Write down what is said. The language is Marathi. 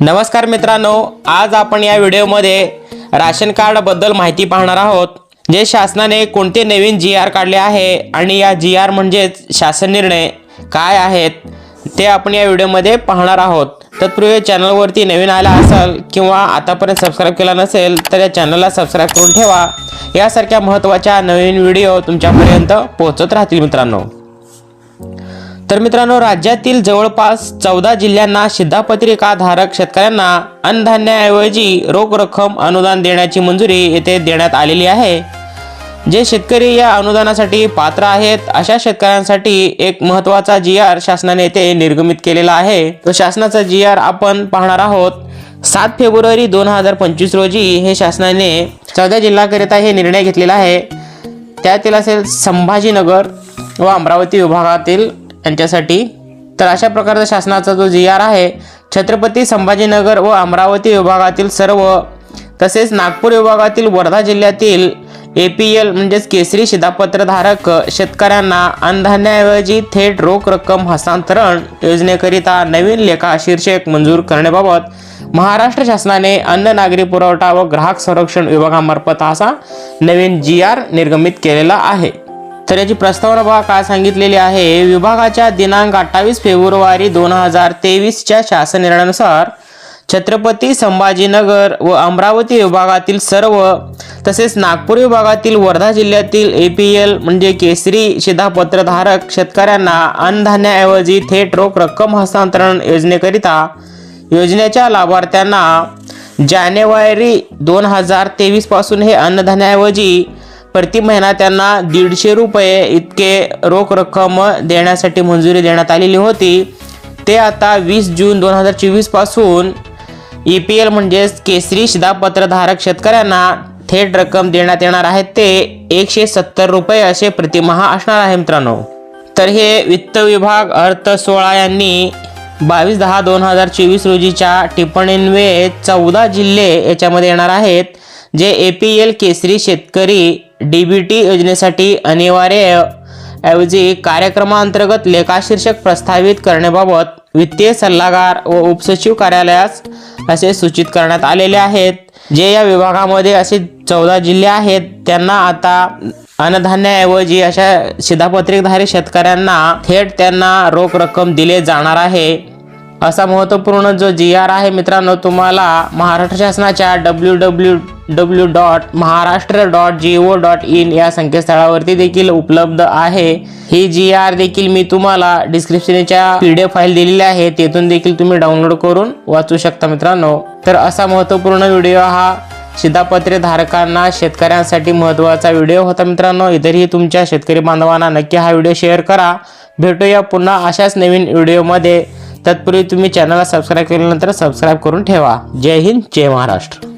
नमस्कार मित्रांनो आज आपण या व्हिडिओमध्ये राशन कार्डबद्दल माहिती पाहणार आहोत. जे शासनाने कोणते नवीन जी आर काढले आहे आणि या जी आर म्हणजेच शासन निर्णय काय आहेत ते आपण या व्हिडिओमध्ये पाहणार आहोत. तत्पूर्वी चॅनलवरती नवीन आला असाल किंवा आतापर्यंत सबस्क्राईब केला नसेल तर या चॅनलला सबस्क्राईब करून ठेवा. यासारख्या महत्त्वाच्या नवीन व्हिडिओ तुमच्यापर्यंत पोहोचत राहतील मित्रांनो. तर मित्रांनो राज्यातील जवळपास चौदा जिल्ह्यांना शिधापत्रिकाधारक शेतकऱ्यांना अन्नधान्याऐवजी रोख रक्कम अनुदान देण्याची मंजुरी येथे देण्यात आलेली आहे. जे शेतकरी या अनुदानासाठी पात्र आहेत अशा शेतकऱ्यांसाठी एक महत्त्वाचा जी आर शासनाने येथे निर्गमित केलेला आहे. तो शासनाचा जी आर आपण पाहणार आहोत सात फेब्रुवारी दोन हजार पंचवीस रोजी हे शासनाने चौदा जिल्ह्याकरिता हे निर्णय घेतलेला आहे. त्यातील असेल संभाजीनगर व अमरावती विभागातील यांच्यासाठी तर अशा प्रकारचा शासनाचा जो जी आर आहे छत्रपती संभाजीनगर व अमरावती विभागातील सर्व तसेच नागपूर विभागातील वर्धा जिल्ह्यातील ए पी एल म्हणजेच केसरी शिधापत्रधारक शेतकऱ्यांना अन्नधान्याऐवजी थेट रोख रक्कम हस्तांतरण योजनेकरिता नवीन लेखा शीर्षक मंजूर करण्याबाबत महाराष्ट्र शासनाने अन्न नागरी पुरवठा व ग्राहक संरक्षण विभागामार्फत असा नवीन जी आर निर्गमित केलेला आहे. तर याची प्रस्तावना बघा काय सांगितलेली आहे. विभागाच्या दिनांक अठ्ठावीस फेब्रुवारी दोन हजार तेवीसच्या शासन निर्णयानुसार छत्रपती संभाजीनगर व अमरावती विभागातील सर्व तसेच नागपूर विभागातील वर्धा जिल्ह्यातील ए पी एल म्हणजे केसरी शिधापत्रधारक शेतकऱ्यांना अन्नधान्याऐवजी थेट रोख रक्कम हस्तांतरण योजनेकरिता योजनेच्या लाभार्थ्यांना जानेवारी दोन हजार तेवीसपासून हे अन्नधान्याऐवजी प्रति महिना त्यांना दीडशे रुपये इतके रोख रक्कम देण्यासाठी मंजुरी देण्यात आलेली होती. ते आता वीस जून दोन हजार चोवीसपासून ई पी एल म्हणजेच केसरी शिधापत्रधारक शेतकऱ्यांना थेट रक्कम देण्यात येणार आहे ते एकशे सत्तर रुपये असे प्रतिमाहा असणार आहे मित्रांनो. तर हे वित्त विभाग अर्थ सोळा यांनी बावीस दहा दोन हजार चोवीस रोजीच्या टिप्पणीन्वये चौदा जिल्हे याच्यामध्ये येणार आहेत. जे ए पी एल केसरी शेतकरी डी बी टी योजनेसाठी अनिवार्य ऐवजी कार्यक्रमांतर्गत लेखाशीर्षक प्रस्तावित करण्याबाबत वित्तीय सल्लागार व उपसचिव कार्यालयास असे सूचित करण्यात आलेले आहेत. जे या विभागामध्ये असे चौदा जिल्हे आहेत त्यांना आता अन्नधान्याऐवजी अशा शिधापत्रिकधारी शेतकऱ्यांना थेट त्यांना रोख रक्कम दिले जाणार आहे. असा महत्त्वपूर्ण जो जी आर आहे मित्रांनो तुम्हाला महाराष्ट्र शासनाच्या W W W dot Maharashtra dot G O dot in या संकेतस्थळावरती देखील उपलब्ध आहे. ही जी आर देखील मी तुम्हाला डिस्क्रिप्शनच्या पी डी एफ फाईल दिलेली आहे तेथून देखील तुम्ही डाउनलोड करून वाचू शकता मित्रांनो. तर असा महत्त्वपूर्ण व्हिडिओ हा शिधापत्रे धारकांना शेतकऱ्यांसाठी महत्त्वाचा व्हिडिओ होता मित्रांनो. इतरही तुमच्या शेतकरी बांधवांना नक्की हा व्हिडिओ शेअर करा. भेटूया पुन्हा अशाच नवीन व्हिडिओमध्ये तत्पूर्वी तुम्ही चॅनलला सबस्क्राईब केल्यानंतर सबस्क्राईब करून ठेवा. जय हिंद जय महाराष्ट्र.